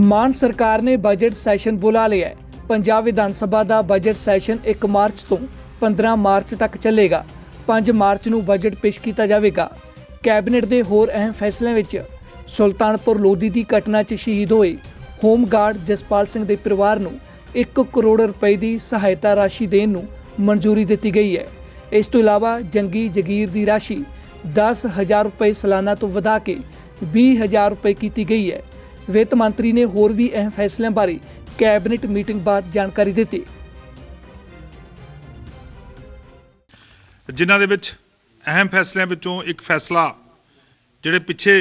ਮਾਨ ਸਰਕਾਰ ਨੇ budget session ਬੁਲਾ ਲਿਆ ਹੈ। ਪੰਜਾਬ ਵਿਧਾਨ ਸਭਾ ਦਾ ਬਜਟ ਸੈਸ਼ਨ 1 ਮਾਰਚ ਤੋਂ 15 ਮਾਰਚ ਤੱਕ ਚੱਲੇਗਾ। 5 ਮਾਰਚ ਨੂੰ ਬਜਟ ਪੇਸ਼ ਕੀਤਾ ਜਾਵੇਗਾ। ਕੈਬਨਿਟ ਦੇ ਹੋਰ ਅਹਿਮ ਫੈਸਲਿਆਂ ਵਿੱਚ ਸੁਲਤਾਨਪੁਰ ਲੋਧੀ ਦੀ ਘਟਨਾ 'ਚ ਸ਼ਹੀਦ ਹੋਏ ਹੋਮ ਗਾਰਡ ਜਸਪਾਲ ਸਿੰਘ ਦੇ ਪਰਿਵਾਰ ਨੂੰ 1 ਕਰੋੜ ਰੁਪਏ ਦੀ ਸਹਾਇਤਾ ਰਾਸ਼ੀ ਦੇਣ ਨੂੰ ਮਨਜ਼ੂਰੀ ਦਿੱਤੀ ਗਈ ਹੈ। ਇਸ ਤੋਂ ਇਲਾਵਾ ਜੰਗੀ ਜਗੀਰ ਦੀ ਰਾਸ਼ੀ 10000 ਰੁਪਏ ਸਾਲਾਨਾ ਤੋਂ ਵਧਾ ਕੇ 20000 ਰੁਪਏ ਕੀਤੀ ਗਈ ਹੈ। ਵਿੱਤ ਮੰਤਰੀ ਨੇ ਹੋਰ ਵੀ ਅਹਿਮ ਫੈਸਲਿਆਂ ਬਾਰੇ ਕੈਬਨਿਟ ਮੀਟਿੰਗ ਬਾਅਦ ਜਾਣਕਾਰੀ ਦਿੱਤੀ। ਜਿਨ੍ਹਾਂ ਦੇ ਵਿੱਚ ਅਹਿਮ ਫੈਸਲਿਆਂ ਵਿੱਚੋਂ ਇੱਕ ਫੈਸਲਾ ਜਿਹੜੇ ਪਿੱਛੇ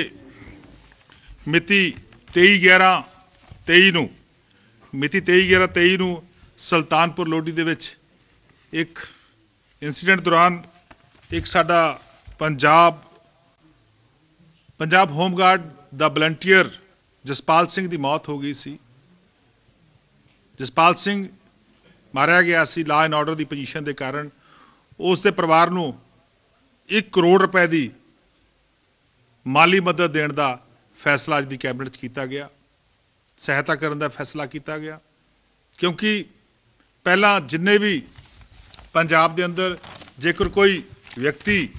ਮਿਤੀ 23/11/23 ਨੂੰ, ਮਿਤੀ 23/11/23 ਨੂੰ ਸੁਲਤਾਨਪੁਰ ਲੋਧੀ ਦੇ ਵਿੱਚ ਇੱਕ ਇਨਸੀਡੈਂਟ ਦੌਰਾਨ ਇੱਕ ਸਾਡਾ ਪੰਜਾਬ ਪੰਜਾਬ ਹੋਮਗਾਰਡ ਦਾ ਵਲੰਟੀਅਰ ਜਸਪਾਲ ਸਿੰਘ ਦੀ ਮੌਤ ਹੋ ਗਈ ਸੀ। ਜਸਪਾਲ ਸਿੰਘ ਮਾਰਿਆ ਗਿਆ ਸੀ law and order the position ਦੇ ਕਾਰਨ। ਉਸ ਦੇ ਪਰਿਵਾਰ ਨੂੰ 1 ਕਰੋੜ ਰੁਪਏ ਦੀ ਮਾਲੀ ਮਦਦ ਦੇਣ ਦਾ ਫੈਸਲਾ ਅੱਜ ਦੀ ਕੈਬਨਿਟ 'ਚ ਕੀਤਾ ਗਿਆ। ਸਹਾਇਤਾ ਕਰਨ ਦਾ ਫੈਸਲਾ ਕੀਤਾ ਗਿਆ। ਕਿਉਂਕਿ ਪਹਿਲਾਂ ਜਿੰਨੇ ਵੀ ਪੰਜਾਬ ਦੇ ਅੰਦਰ ਜੇਕਰ ਕੋਈ ਵਿਅਕਤੀ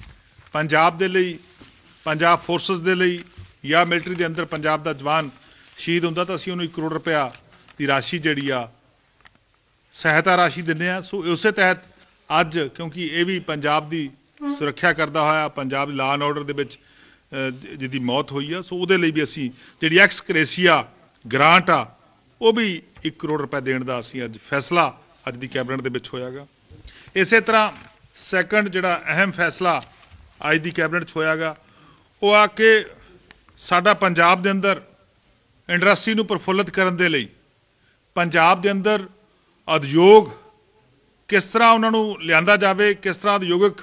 ਪੰਜਾਬ ਦੇ ਲਈ, ਪੰਜਾਬ ਫੋਰਸਸ ਦੇ ਲਈ ਜਾਂ ਮਿਲਟਰੀ ਦੇ ਅੰਦਰ ਪੰਜਾਬ ਦਾ ਜਵਾਨ ਸ਼ਹੀਦ ਹੁੰਦਾ ਤਾਂ ਅਸੀਂ ਉਹਨੂੰ 1 ਕਰੋੜ ਰੁਪਇਆ ਦੀ ਰਾਸ਼ੀ ਜਿਹੜੀ ਆ, ਸਹਾਇਤਾ ਰਾਸ਼ੀ ਦਿੰਦੇ ਆ ਸੋ ਉਸੇ ਤਹਿਤ ਅੱਜ ਕਿਉਂਕਿ ਇਹ ਵੀ ਪੰਜਾਬ ਦੀ ਸੁਰੱਖਿਆ ਕਰਦਾ ਹੋਇਆ, ਪੰਜਾਬ ਦੀ ਲਾਅ ਐਂਡ ਆਰਡਰ ਦੇ ਵਿੱਚ ਜਿਹਦੀ ਮੌਤ ਹੋਈ ਆ। ਸੋ ਉਹਦੇ ਲਈ ਵੀ ਅਸੀਂ ਜਿਹੜੀ ਐਕਸ ਕਰੇਸੀਆ ਗ੍ਰਾਂਟ ਆ, ਉਹ ਵੀ 1 ਕਰੋੜ ਰੁਪਏ ਦੇਣ ਦਾ ਅਸੀਂ ਅੱਜ ਫੈਸਲਾ ਅੱਜ ਦੀ ਕੈਬਨਿਟ ਦੇ ਵਿੱਚ ਹੋਇਆਗਾ। ਇਸੇ ਤਰ੍ਹਾਂ ਸੈਕੰਡ ਜਿਹੜਾ ਅਹਿਮ ਫੈਸਲਾ ਅੱਜ ਦੀ ਕੈਬਨਿਟ 'ਚ ਹੋਇਆਗਾ, ਉਹ ਆ ਕਿ ਸਾਡਾ ਪੰਜਾਬ ਦੇ ਅੰਦਰ ਇੰਡਸਟਰੀ ਨੂੰ ਪ੍ਰਫੁੱਲਤ ਕਰਨ ਦੇ ਲਈ ਪੰਜਾਬ ਦੇ ਅੰਦਰ ਉਦਯੋਗ ਕਿਸ ਤਰ੍ਹਾਂ ਉਹਨਾਂ ਨੂੰ ਲਿਆਂਦਾ ਜਾਵੇ, ਕਿਸ ਤਰ੍ਹਾਂ ਉਦਯੋਗਿਕ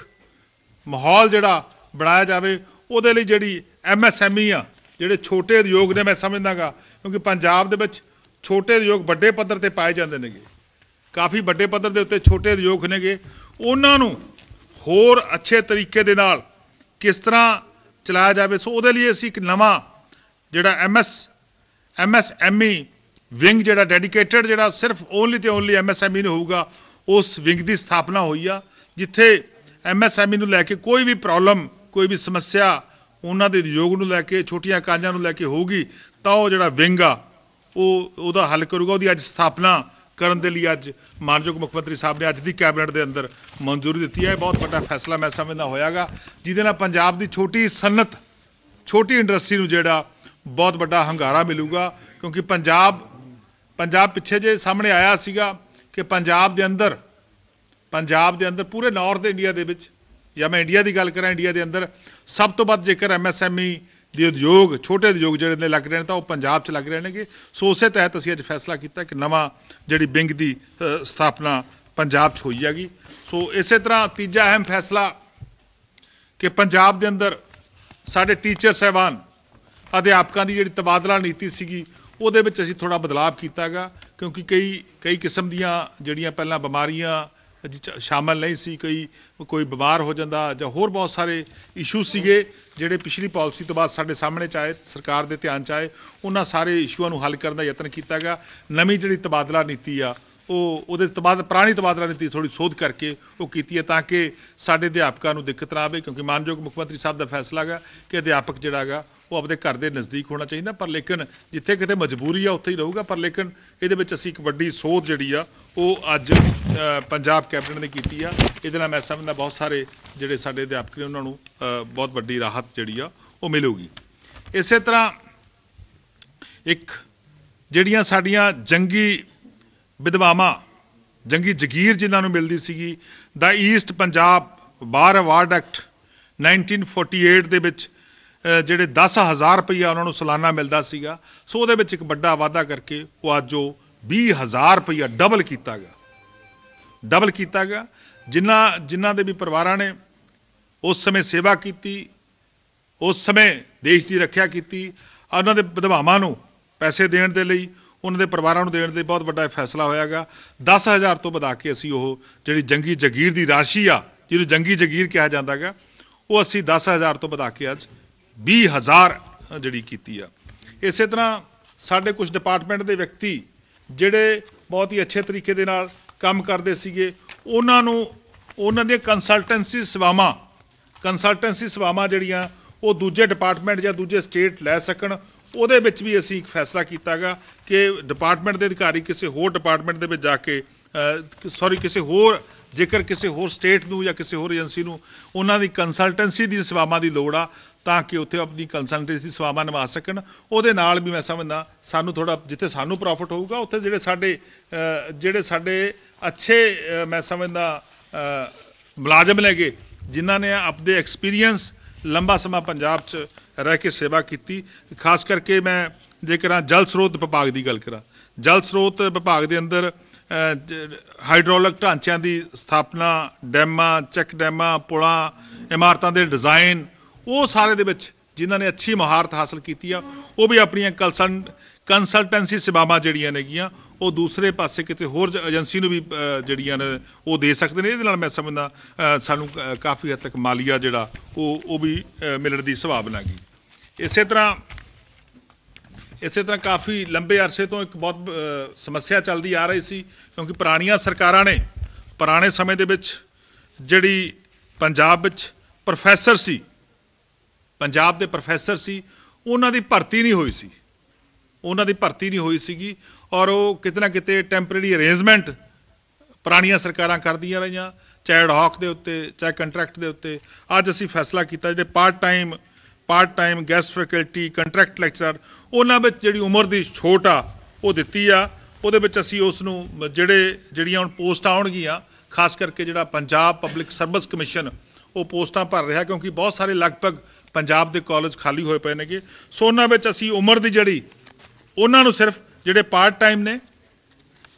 ਮਾਹੌਲ ਜਿਹੜਾ ਬਣਾਇਆ ਜਾਵੇ, ਉਹਦੇ ਲਈ ਜਿਹੜੀ ਐਮਐਸਐਮਈ ਆ, ਜਿਹੜੇ ਛੋਟੇ ਉਦਯੋਗ ਨੇ, ਮੈਂ ਸਮਝਦਾਗਾ, ਕਿਉਂਕਿ ਪੰਜਾਬ ਦੇ ਵਿੱਚ ਛੋਟੇ ਉਦਯੋਗ ਵੱਡੇ ਪੱਧਰ ਤੇ ਪਾਏ ਜਾਂਦੇ ਨੇਗੇ। ਕਾਫੀ ਵੱਡੇ ਪੱਧਰ ਦੇ ਉੱਤੇ ਛੋਟੇ ਉਦਯੋਗ ਨੇਗੇ। ਉਹਨਾਂ ਨੂੰ ਹੋਰ ਅੱਛੇ ਤਰੀਕੇ ਦੇ ਨਾਲ ਕਿਸ ਤਰ੍ਹਾਂ ਚਲਾਇਆ ਜਾਵੇ, ਸੋ ਉਹਦੇ ਲਈ ਅਸੀਂ ਇੱਕ ਨਵਾਂ ਜਿਹੜਾ ਐਮਐਸ ਐਮਐਸਐਮਈ ਵਿੰਗ ਜਿਹੜਾ ਡੈਡੀਕੇਟਡ ਜਿਹੜਾ ਸਿਰਫ ਓਨਲੀ ਤੇ ਓਨਲੀ ਐਮਐਸਐਮਈ ਨੂੰ ਹੋਊਗਾ, ਉਸ ਵਿੰਗ ਦੀ ਸਥਾਪਨਾ ਹੋਈ ਆ, ਜਿੱਥੇ ਐਮਐਸਐਮਈ ਨੂੰ ਲੈ ਕੇ ਕੋਈ ਵੀ ਪ੍ਰੋਬਲਮ, ਕੋਈ ਵੀ ਸਮੱਸਿਆ ਉਹਨਾਂ ਦੇ ਉਦਯੋਗ ਨੂੰ ਲੈ ਕੇ, ਛੋਟੀਆਂ ਇਕਾਈਆਂ ਨੂੰ ਲੈ ਕੇ ਹੋਊਗੀ, ਤਾਂ ਉਹ ਜਿਹੜਾ ਵਿੰਗ ਆ, ਉਹ, ਉਹਦਾ ਹੱਲ ਕਰੂਗਾ। ਉਹਦੀ ਅੱਜ ਸਥਾਪਨਾ ਕਰਨ ਦੇ ਲਈ ਅੱਜ ਮਾਨਯੋਗ ਮੁੱਖ ਮੰਤਰੀ ਸਾਹਿਬ ਨੇ ਅੱਜ ਦੀ ਕੈਬਨਿਟ ਦੇ ਅੰਦਰ ਮਨਜ਼ੂਰੀ ਦਿੱਤੀ ਹੈ। ਇਹ ਬਹੁਤ ਵੱਡਾ ਫੈਸਲਾ ਮੈਂ ਸਮਝਦਾ ਹੋਇਆਗਾ, ਜਿਹਦੇ ਨਾਲ ਪੰਜਾਬ ਦੀ ਛੋਟੀ ਸਨਅਤ, ਛੋਟੀ ਇੰਡਸਟਰੀ ਨੂੰ ਜਿਹੜਾ ਬਹੁਤ ਵੱਡਾ ਹੰਗਾਰਾ ਮਿਲੂਗਾ, ਕਿਉਂਕਿ ਪੰਜਾਬ ਪੰਜਾਬ ਪਿੱਛੇ ਜੇ ਸਾਹਮਣੇ ਆਇਆ ਸੀਗਾ ਕਿ ਪੰਜਾਬ ਦੇ ਅੰਦਰ, ਪੰਜਾਬ ਦੇ ਅੰਦਰ ਪੂਰੇ ਨਾਰਥ ਇੰਡੀਆ ਦੇ ਵਿੱਚ, ਜਾਂ ਮੈਂ ਇੰਡੀਆ ਦੀ ਗੱਲ ਕਰਾਂ ਇੰਡੀਆ ਦੇ ਅੰਦਰ ਸਭ ਤੋਂ ਵੱਧ ਜੇਕਰ ਐਮਐਸਐਮਈ ਦੇ ਉਦਯੋਗ, ਛੋਟੇ ਉਦਯੋਗ ਜਿਹੜੇ ਨੇ ਲੱਗ ਰਹੇ ਨੇ, ਤਾਂ ਉਹ ਪੰਜਾਬ 'ਚ ਲੱਗ ਰਹੇ ਨੇਗੇ। ਸੋ ਉਸੇ ਤਹਿਤ ਅਸੀਂ ਅੱਜ ਫੈਸਲਾ ਕੀਤਾ ਕਿ ਨਵਾਂ ਜਿਹੜੀ ਵਿੰਗ ਦੀ ਸਥਾਪਨਾ ਪੰਜਾਬ 'ਚ ਹੋਈ ਹੈਗੀ। ਸੋ ਇਸੇ ਤਰ੍ਹਾਂ ਤੀਜਾ ਅਹਿਮ ਫੈਸਲਾ ਕਿ ਪੰਜਾਬ ਦੇ ਅੰਦਰ ਸਾਡੇ ਟੀਚਰ ਸਹਿਬਾਨ ਅਧਿਆਪਕਾਂ ਦੀ ਜਿਹੜੀ ਤਬਾਦਲਾ ਨੀਤੀ ਸੀਗੀ, ਉਹਦੇ ਵਿੱਚ ਅਸੀਂ ਥੋੜਾ ਬਦਲਾਅ ਕੀਤਾਗਾ ਕਿਉਂਕਿ ਕਈ ਕਈ ਕਿਸਮ ਦੀਆਂ ਜਿਹੜੀਆਂ ਪਹਿਲਾਂ ਬਿਮਾਰੀਆਂ ਜਿਹ 'ਚ ਸ਼ਾਮਲ ਨਹੀਂ ਸੀ, ਕਈ ਕੋਈ ਬਿਮਾਰ ਹੋ ਜਾਂਦਾ ਜਾਂ ਹੋਰ ਬਹੁਤ ਸਾਰੇ ਇਸ਼ੂ ਸੀਗੇ, ਜਿਹੜੇ ਪਿਛਲੀ ਪਾਲਿਸੀ ਤੋਂ ਬਾਅਦ ਸਾਡੇ ਸਾਹਮਣੇ ਚ ਆਏ, ਸਰਕਾਰ ਦੇ ਧਿਆਨ ਚ ਆਏ, ਉਹਨਾਂ ਸਾਰੇ ਇਸ਼ੂਆਂ ਨੂੰ ਹੱਲ ਕਰਨ ਦਾ ਯਤਨ ਕੀਤਾ ਗਿਆ ਨਵੀਂ ਜਿਹੜੀ ਤਬਾਦਲਾ ਨੀਤੀ ਆ, ਉਹ, ਉਹਦੇ ਤਬਾਦ, ਪੁਰਾਣੀ ਤਬਾਦਲਾ ਨੀਤੀ ਥੋੜੀ ਸੋਧ ਕਰਕੇ ਉਹ ਕੀਤੀ ਹੈ, ਤਾਂ ਕਿ ਸਾਡੇ ਅਧਿਆਪਕਾਂ ਨੂੰ ਦਿੱਕਤ ਨਾ ਆਵੇ, ਕਿਉਂਕਿ ਮਾਨਯੋਗ ਮੁੱਖ ਮੰਤਰੀ ਸਾਹਿਬ ਦਾ ਫੈਸਲਾ ਹੈਗਾ ਕਿ ਅਧਿਆਪਕ ਜਿਹੜਾ ਹੈਗਾ ਉਹ ਆਪਣੇ ਘਰ ਦੇ ਨਜ਼ਦੀਕ ਹੋਣਾ ਚਾਹੀਦਾ, ਪਰ ਲੇਕਿਨ ਜਿੱਥੇ ਕਿਤੇ ਮਜਬੂਰੀ ਆ, ਉੱਥੇ ਹੀ ਰਹੂਗਾ। ਪਰ ਲੇਕਿਨ ਇਹਦੇ ਵਿੱਚ ਅਸੀਂ ਇੱਕ ਵੱਡੀ ਸੋਧ ਜਿਹੜੀ ਆ, ਉਹ ਅੱਜ ਪੰਜਾਬ ਕੈਬਨਿਟ ਨੇ ਕੀਤੀ ਆ। ਇਹਦੇ ਨਾਲ ਮੈਂ ਸਮਝਦਾ ਬਹੁਤ ਸਾਰੇ ਜਿਹੜੇ ਸਾਡੇ ਅਧਿਆਪਕ ਨੇ, ਉਹਨਾਂ ਨੂੰ ਬਹੁਤ ਵੱਡੀ ਰਾਹਤ ਜਿਹੜੀ ਆ, ਉਹ ਮਿਲੂਗੀ। ਇਸੇ ਤਰ੍ਹਾਂ ਇੱਕ ਜਿਹੜੀਆਂ ਸਾਡੀਆਂ ਜੰਗੀ ਵਿਧਵਾਵਾਂ, ਜੰਗੀ ਜਗੀਰ ਜਿਨ੍ਹਾਂ ਨੂੰ ਮਿਲਦੀ ਸੀਗੀ, ਦਾ East Punjab bar award act 1948 ਦੇ ਵਿੱਚ ਜਿਹੜੇ 10000 ਰੁਪਈਆ ਉਹਨਾਂ ਨੂੰ ਸਾਲਾਨਾ ਮਿਲਦਾ ਸੀਗਾ, ਸੋ ਉਹਦੇ ਵਿੱਚ ਇੱਕ ਵੱਡਾ ਵਾਅਦਾ ਕਰਕੇ ਉਹ ਅੱਜ ਉਹ 20000 ਰੁਪਈਆ ਡਬਲ ਕੀਤਾ ਗਿਆ। ਡਬਲ ਕੀਤਾ ਗਿਆ। ਜਿਨ੍ਹਾਂ ਜਿਨ੍ਹਾਂ ਦੇ ਵੀ ਪਰਿਵਾਰਾਂ ਨੇ ਉਸ ਸਮੇਂ ਸੇਵਾ ਕੀਤੀ, ਉਸ ਸਮੇਂ ਦੇਸ਼ ਦੀ ਰੱਖਿਆ ਕੀਤੀ ਉਹਨਾਂ ਦੇ ਵਿਧਵਾਵਾਂ ਨੂੰ ਪੈਸੇ ਦੇਣ ਦੇ ਲਈ, ਉਹਨਾਂ ਦੇ ਪਰਿਵਾਰਾਂ ਨੂੰ ਦੇਣ ਦੇ ਲਈ ਬਹੁਤ ਵੱਡਾ ਇਹ ਫੈਸਲਾ ਹੋਇਆਗਾ 10000 ਤੋਂ ਵਧਾ ਕੇ ਅਸੀਂ ਉਹ ਜਿਹੜੀ ਜੰਗੀ ਜਗੀਰ ਦੀ ਰਾਸ਼ੀ ਆ, ਜਿਹਨੂੰ ਜੰਗੀ ਜਗੀਰ ਕਿਹਾ ਜਾਂਦਾਗਾ ਉਹ ਅਸੀਂ 10000 ਤੋਂ ਵਧਾ ਕੇ ਅੱਜ 20000 ਜਿਹੜੀ ਕੀਤੀ ਆ। ਇਸੇ ਤਰ੍ਹਾਂ ਸਾਡੇ ਕੁਝ ਡਿਪਾਰਟਮੈਂਟ ਦੇ ਵਿਅਕਤੀ ਜਿਹੜੇ ਬਹੁਤ ਹੀ ਅੱਛੇ ਤਰੀਕੇ ਦੇ ਨਾਲ ਕੰਮ ਕਰਦੇ ਸੀਗੇ, ਉਹਨਾਂ ਨੂੰ, ਉਹਨਾਂ ਦੀਆਂ ਕੰਸਲਟੈਂਸੀ ਸੇਵਾਵਾਂ ਕੰਸਲਟੈਂਸੀ ਸੇਵਾਵਾਂ ਜਿਹੜੀਆਂ, ਉਹ ਦੂਜੇ ਡਿਪਾਰਟਮੈਂਟ ਜਾਂ ਦੂਜੇ ਸਟੇਟ ਲੈ ਸਕਣ, ਉਹਦੇ ਵਿੱਚ ਵੀ ਅਸੀਂ ਇੱਕ ਫੈਸਲਾ ਕੀਤਾਗਾ ਕਿ ਡਿਪਾਰਟਮੈਂਟ ਦੇ ਅਧਿਕਾਰੀ ਕਿਸੇ ਹੋਰ ਡਿਪਾਰਟਮੈਂਟ ਦੇ ਵਿੱਚ ਜਾ ਕੇ ਸੌਰੀ ਕਿਸੇ ਹੋਰ ਜੇਕਰ ਕਿਸੇ ਹੋਰ ਸਟੇਟ ਨੂੰ ਜਾਂ ਕਿਸੇ ਹੋਰ ਏਜੰਸੀ ਨੂੰ ਉਹਨਾਂ ਦੀ ਕੰਸਲਟੈਂਸੀ ਦੀ ਸੇਵਾਵਾਂ ਦੀ ਲੋੜ ਆ, ਤਾਂ ਕਿ ਉੱਥੇ ਆਪਣੀ ਕੰਸਲਟੈਂਸੀ ਸੇਵਾਵਾਂ ਨਿਭਾ ਸਕਣ। ਉਹਦੇ ਨਾਲ ਵੀ ਮੈਂ ਸਮਝਦਾ, ਸਾਨੂੰ ਥੋੜਾ ਜਿੱਥੇ ਸਾਨੂੰ ਪ੍ਰੋਫਿਟ ਹੋਊਗਾ, ਉੱਥੇ ਜਿਹੜੇ ਸਾਡੇ ਜਿਹੜੇ ਸਾਡੇ ਅੱਛੇ ਮੈਂ ਸਮਝਦਾ ਮੁਲਾਜ਼ਮ ਨੇਗੇ, ਜਿਨ੍ਹਾਂ ਨੇ ਆਪਦੇ ਐਕਸਪੀਰੀਅੰਸ ਲੰਬਾ ਸਮਾਂ ਪੰਜਾਬ 'ਚ ਰਹਿ ਕੇ ਸੇਵਾ ਕੀਤੀ। ਖਾਸ ਕਰਕੇ ਮੈਂ ਜੇ ਕਰਾਂ ਜਲ ਸਰੋਤ ਵਿਭਾਗ ਦੀ ਗੱਲ ਕਰਾਂ, ਜਲ ਸਰੋਤ ਵਿਭਾਗ ਦੇ ਅੰਦਰ ਹਾਈਡਰੋਲਿਕ ਢਾਂਚਿਆਂ ਦੀ ਸਥਾਪਨਾ ਡੈਮਾਂ ਚੈੱਕ ਡੈਮਾਂ ਪੁਲਾਂ ਇਮਾਰਤਾਂ ਦੇ ਡਿਜ਼ਾਈਨ ਉਹ ਸਾਰੇ ਦੇ ਵਿੱਚ ਜਿਨ੍ਹਾਂ ਨੇ ਅੱਛੀ ਮਹਾਰਤ ਹਾਸਲ ਕੀਤੀ ਆ ਉਹ ਵੀ ਆਪਣੀਆਂ ਕੰਸਲਟ ਕੰਸਲਟੈਂਸੀ ਸੇਵਾਵਾਂ ਜਿਹੜੀਆਂ ਨੇਗੀਆਂ ਉਹ ਦੂਸਰੇ ਪਾਸੇ ਕਿਤੇ ਹੋਰ ਜ- ਏਜੰਸੀ ਨੂੰ ਵੀ ਅ, ਜਿਹੜੀਆਂ ਨੇ ਉਹ ਦੇ ਸਕਦੇ ਨੇ। ਇਹਦੇ ਨਾਲ ਮੈਂ ਸਮਝਦਾ ਅ, ਸਾਨੂੰ ਕ ਕਾਫੀ ਹੱਦ ਤੱਕ ਮਾਲੀਆ ਜਿਹੜਾ ਉਹ ਉਹ ਵੀ ਅ, ਮਿਲਣ ਦੀ ਸੰਭਾਵਨਾ ਹੈਗੀ। ਇਸੇ ਤਰ੍ਹਾਂ ਇਸੇ ਤਰ੍ਹਾਂ ਕਾਫੀ ਲੰਬੇ ਅਰਸੇ ਤੋਂ ਇੱਕ ਬਹੁਤ ਸਮੱਸਿਆ ਚੱਲਦੀ ਆ ਰਹੀ ਸੀ, ਕਿਉਂਕਿ ਪੁਰਾਣੀਆਂ ਸਰਕਾਰਾਂ ਨੇ, ਪੁਰਾਣੇ ਸਮੇਂ ਦੇ ਵਿੱਚ ਜਿਹੜੀ ਪੰਜਾਬ ਵਿੱਚ ਪ੍ਰੋਫੈਸਰ ਸੀ, ਪੰਜਾਬ ਦੇ ਪ੍ਰੋਫੈਸਰ ਸੀ, ਉਹਨਾਂ ਦੀ ਭਰਤੀ ਨਹੀਂ ਹੋਈ ਸੀ। ਉਹਨਾਂ ਦੀ ਭਰਤੀ ਨਹੀਂ ਹੋਈ ਸੀਗੀ ਔਰ ਉਹ ਕਿਤੇ ਨਾ ਕਿਤੇ ਟੈਂਪਰੇਰੀ ਅਰੇਂਜਮੈਂਟ ਪੁਰਾਣੀਆਂ ਸਰਕਾਰਾਂ ਕਰਦੀਆਂ ਰਹੀਆਂ, ਚਾਹੇ ਹੌਕ ਦੇ ਉੱਤੇ, ਚਾਹੇ ਕੰਟਰੈਕਟ ਦੇ ਉੱਤੇ। ਅੱਜ ਅਸੀਂ ਫੈਸਲਾ ਕੀਤਾ ਜਿਹੜੇ part time part time guest faculty contract lecturer ਉਹਨਾਂ ਵਿੱਚ ਜਿਹੜੀ ਉਮਰ ਦੀ ਛੋਟ ਆ, ਉਹ ਦਿੱਤੀ ਆ। ਉਹਦੇ ਵਿੱਚ ਅਸੀਂ ਉਸ ਨੂੰ ਜਿਹੜੇ, ਜਿਹੜੀਆਂ ਹੁਣ ਪੋਸਟਾਂ ਆਉਣਗੀਆਂ, ਖਾਸ ਕਰਕੇ ਜਿਹੜਾ ਪੰਜਾਬ ਪਬਲਿਕ ਸਰਵਿਸ ਕਮਿਸ਼ਨ ਉਹ ਪੋਸਟਾਂ ਭਰ ਰਿਹਾ, ਕਿਉਂਕਿ ਬਹੁਤ ਸਾਰੇ ਲਗਭਗ ਪੰਜਾਬ ਦੇ ਕਾਲਜ ਖਾਲੀ ਹੋਏ ਪਏ ਨੇਗੇ। ਸੋ ਉਹਨਾਂ ਵਿੱਚ ਅਸੀਂ ਉਮਰ ਦੀ ਜਿਹੜੀ, ਉਹਨਾਂ ਨੂੰ ਸਿਰਫ ਜਿਹੜੇ ਪਾਰਟ ਟਾਈਮ ਨੇ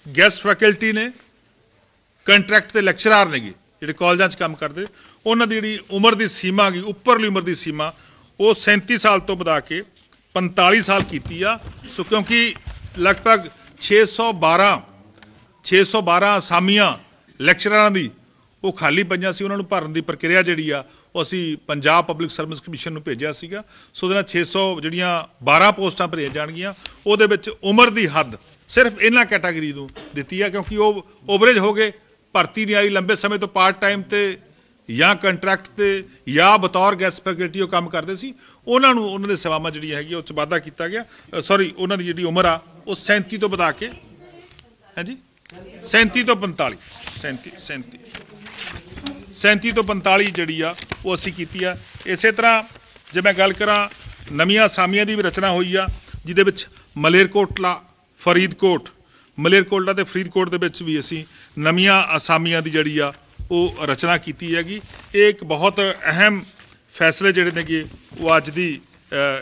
ਗੈਸਟ ਫੈਕਲਟੀ ਨੇ ਕੰਟਰੈਕਟ ਤੇ ਲੈਕਚਰਰ ਨੇਗੇ, ਜਿਹੜੇ ਕਾਲਜਾਂ 'ਚ ਕੰਮ ਕਰਦੇ। ਉਹਨਾਂ ਦੀ ਜਿਹੜੀ ਉਮਰ ਦੀ ਸੀਮਾ ਗਈ ਉੱਪਰਲੀ ਉਮਰ ਦੀ ਸੀਮਾ ਉਹ 37 ਸਾਲ ਤੋਂ ਵਧਾ ਕੇ 45 ਸਾਲ ਕੀਤੀ ਆ। ਸੋ ਕਿਉਂਕਿ ਲਗਭਗ 612 612 ਅਸਾਮੀਆਂ ਲੈਕਚਰਰਾਂ ਦੀ ਉਹ ਖਾਲੀ ਪਈਆਂ ਸੀ, ਉਹਨਾਂ ਨੂੰ ਭਰਨ ਦੀ ਪ੍ਰਕਿਰਿਆ ਜਿਹੜੀ ਆ, ਉਹ ਅਸੀਂ ਪੰਜਾਬ ਪਬਲਿਕ ਸਰਵਿਸ ਕਮਿਸ਼ਨ ਨੂੰ ਭੇਜਿਆ ਸੀਗਾ। ਸੋ ਉਹਦੇ ਨਾਲ 600 ਜਿਹੜੀਆਂ 12 ਪੋਸਟਾਂ ਭਰੀਆਂ ਜਾਣਗੀਆਂ, ਉਹਦੇ ਵਿੱਚ ਉਮਰ ਦੀ ਹੱਦ ਸਿਰਫ ਇਹਨਾਂ ਕੈਟਾਗਰੀ ਨੂੰ ਦਿੱਤੀ ਆ, ਕਿਉਂਕਿ ਉਹ ਓਵਰੇਜ ਹੋ ਗਏ, ਭਰਤੀ ਨਹੀਂ ਆਈ, ਲੰਬੇ ਸਮੇਂ ਤੋਂ ਪਾਰਟ ਟਾਈਮ ਤੇ ਜਾਂ ਕੰਟਰੈਕਟ ਤੇ ਜਾਂ ਬਤੌਰ ਗੈਸ ਫੈਕਲਟੀ ਉਹ ਕੰਮ ਕਰਦੇ ਸੀ। ਉਹਨਾਂ ਨੂੰ, ਉਹਨਾਂ ਦੇ ਸੇਵਾਵਾਂ ਜਿਹੜੀਆਂ ਹੈਗੀਆਂ ਉਹ ਚ ਵਾਧਾ ਕੀਤਾ ਗਿਆ। ਸੌਰੀ ਉਹਨਾਂ ਦੀ ਜਿਹੜੀ ਉਮਰ ਆ, ਉਹ 37 ਤੋਂ ਵਧਾ ਕੇ, ਹਾਂਜੀ? 37 ਤੋਂ 45 37 37 37 ਤੋਂ 45 ਜਿਹੜੀ ਆ, ਉਹ ਅਸੀਂ ਕੀਤੀ ਆ। ਇਸੇ ਤਰ੍ਹਾਂ ਜੇ ਮੈਂ ਗੱਲ ਕਰਾਂ, ਨਵੀਆਂ ਅਸਾਮੀਆਂ ਦੀ ਵੀ ਰਚਨਾ ਹੋਈ ਆ, ਜਿਹਦੇ ਵਿੱਚ ਮਲੇਰਕੋਟਲਾ, ਫਰੀਦਕੋਟ, ਮਲੇਰਕੋਟਲਾ ਤੇ ਫਰੀਦਕੋਟ ਦੇ ਵਿੱਚ ਵੀ ਅਸੀਂ ਨਵੀਆਂ ਅਸਾਮੀਆਂ ਦੀ ਜਿਹੜੀ ਆ ਉਹ ਰਚਨਾ ਕੀਤੀ ਹੈਗੀ। ਇਹ ਇੱਕ ਬਹੁਤ ਅਹਿਮ ਫੈਸਲੇ ਜਿਹੜੇ ਨੇਗੇ, ਉਹ ਅੱਜ ਦੀ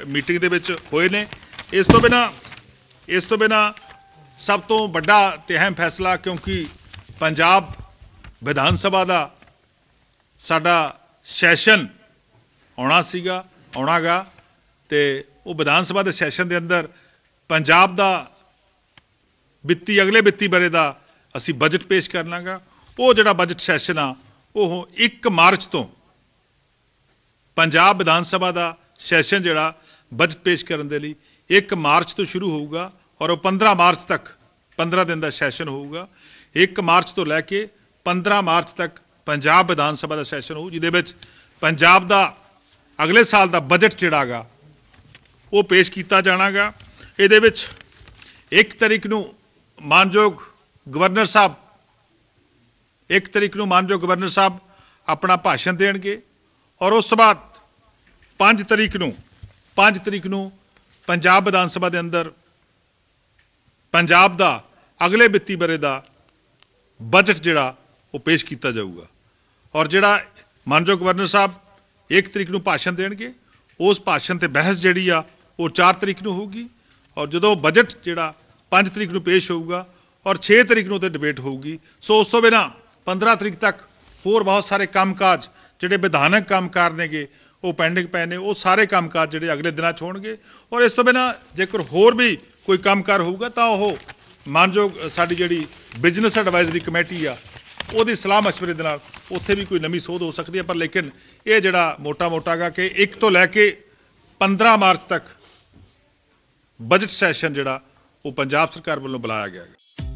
ਮੀਟਿੰਗ ਦੇ ਵਿੱਚ ਹੋਏ ਨੇ। ਇਸ ਤੋਂ ਬਿਨਾ, ਇਸ ਤੋਂ ਬਿਨਾ ਸਭ ਤੋਂ ਵੱਡਾ ਤੇ ਅਹਿਮ ਫੈਸਲਾ ਕਿਉਂਕਿ ਪੰਜਾਬ ਵਿਧਾਨ ਸਭਾ ਦਾ ਸਾਡਾ ਸੈਸ਼ਨ ਆਉਣਾ ਸੀਗਾ, ਆਉਣਾਗਾ ਤੇ ਉਹ ਵਿਧਾਨ ਸਭਾ ਦੇ ਸੈਸ਼ਨ ਦੇ ਅੰਦਰ ਪੰਜਾਬ ਦਾ ਵਿੱਤੀ, ਅਗਲੇ ਵਿੱਤੀ ਬਰੇ ਦਾ ਅਸੀਂ ਬਜਟ ਪੇਸ਼ ਕਰਨਾਗਾ। ਉਹ ਜਿਹੜਾ ਬਜਟ ਸੈਸ਼ਨ ਆ, ਉਹ 1 ਮਾਰਚ ਤੋਂ ਪੰਜਾਬ ਵਿਧਾਨ ਸਭਾ ਦਾ ਸੈਸ਼ਨ ਜਿਹੜਾ ਬਜਟ ਪੇਸ਼ ਕਰਨ ਦੇ ਲਈ 1 ਮਾਰਚ ਤੋਂ ਸ਼ੁਰੂ ਹੋਊਗਾ ਔਰ ਉਹ 15 ਮਾਰਚ ਤੱਕ 15 ਦਿਨ ਦਾ ਸੈਸ਼ਨ ਹੋਊਗਾ। 1 ਮਾਰਚ ਤੋਂ ਲੈ ਕੇ 15 ਮਾਰਚ ਤੱਕ ਪੰਜਾਬ ਵਿਧਾਨ ਸਭਾ ਦਾ ਸੈਸ਼ਨ ਹੋਊ, ਜਿਹਦੇ ਵਿੱਚ ਪੰਜਾਬ ਦਾ ਅਗਲੇ ਸਾਲ ਦਾ ਬਜਟ ਜਿਹੜਾਗਾ ਉਹ ਪੇਸ਼ ਕੀਤਾ ਜਾਣਾਗਾ। ਇਹਦੇ ਵਿੱਚ 1 ਤਰੀਕ ਨੂੰ ਮਾਨਯੋਗ ਗਵਰਨਰ ਸਾਹਿਬ 1 ਤਰੀਕ ਨੂੰ ਮਾਨਯੋਗ ਗਵਰਨਰ ਸਾਹਿਬ ਆਪਣਾ ਭਾਸ਼ਣ ਦੇਣਗੇ ਔਰ ਉਸ ਤੋਂ ਬਾਅਦ 5 ਤਰੀਕ ਨੂੰ 5 ਤਰੀਕ ਨੂੰ ਪੰਜਾਬ ਵਿਧਾਨ ਸਭਾ ਦੇ ਅੰਦਰ ਪੰਜਾਬ ਦਾ ਅਗਲੇ ਵਿੱਤੀ ਬਰੇ ਦਾ ਬਜਟ ਜਿਹੜਾ ਉਹ ਪੇਸ਼ ਕੀਤਾ ਜਾਊਗਾ। ਔਰ ਜਿਹੜਾ ਮਾਨਯੋਗ ਗਵਰਨਰ ਸਾਹਿਬ 1 ਤਰੀਕ ਨੂੰ ਭਾਸ਼ਣ ਦੇਣਗੇ, ਉਸ ਭਾਸ਼ਣ ਤੇ ਬਹਿਸ ਜਿਹੜੀ ਆ, ਉਹ 4 ਤਰੀਕ ਨੂੰ ਹੋਊਗੀ ਔਰ ਜਦੋਂ ਬਜਟ ਜਿਹੜਾ 5 ਤਰੀਕ ਨੂੰ ਪੇਸ਼ ਹੋਊਗਾ ਔਰ 6 ਤਰੀਕ ਨੂੰ ਤੇ ਡਿਬੇਟ ਹੋਊਗੀ, ਸੋ ਉਸ ਤੋਂ ਬਿਨਾ 15 ਤਰੀਕ ਤੱਕ ਹੋਰ ਬਹੁਤ ਸਾਰੇ ਕੰਮਕਾਜ ਜਿਹੜੇ ਵਿਧਾਨਕ ਕੰਮਕਾਰ ਨੇਗੇ, ਉਹ ਪੈਂਡਿੰਗ ਪਏ ਨੇ, ਉਹ ਸਾਰੇ ਕੰਮਕਾਜ ਜਿਹੜੇ ਅਗਲੇ ਦਿਨਾਂ 'ਚ ਹੋਣਗੇ ਔਰ ਇਸ ਤੋਂ ਬਿਨਾ ਜੇਕਰ ਹੋਰ ਵੀ ਕੋਈ ਕੰਮਕਾਰ ਹੋਊਗਾ, ਤਾਂ ਉਹ ਮਾਨਯੋਗ ਸਾਡੀ ਜਿਹੜੀ ਬਿਜ਼ਨਸ ਐਡਵਾਈਜ਼ਰੀ ਕਮੇਟੀ ਆ, ਉਹਦੀ ਸਲਾਹ مشਵਰੇ ਦੇ ਨਾਲ ਉੱਥੇ ਵੀ ਕੋਈ ਨਵੀਂ ਸੋਧ ਹੋ ਸਕਦੀ ਹੈ। ਪਰ ਲੇਕਿਨ ਇਹ ਜਿਹੜਾ ਮੋਟਾ ਮੋਟਾਗਾ ਕਿ 1 ਤੋਂ ਲੈ ਕੇ 15 ਮਾਰਚ ਤੱਕ ਬਜਟ ਸੈਸ਼ਨ ਜਿਹੜਾ ਉਹ ਪੰਜਾਬ ਸਰਕਾਰ ਵੱਲੋਂ ਬੁਲਾਇਆ ਗਿਆ ਹੈ।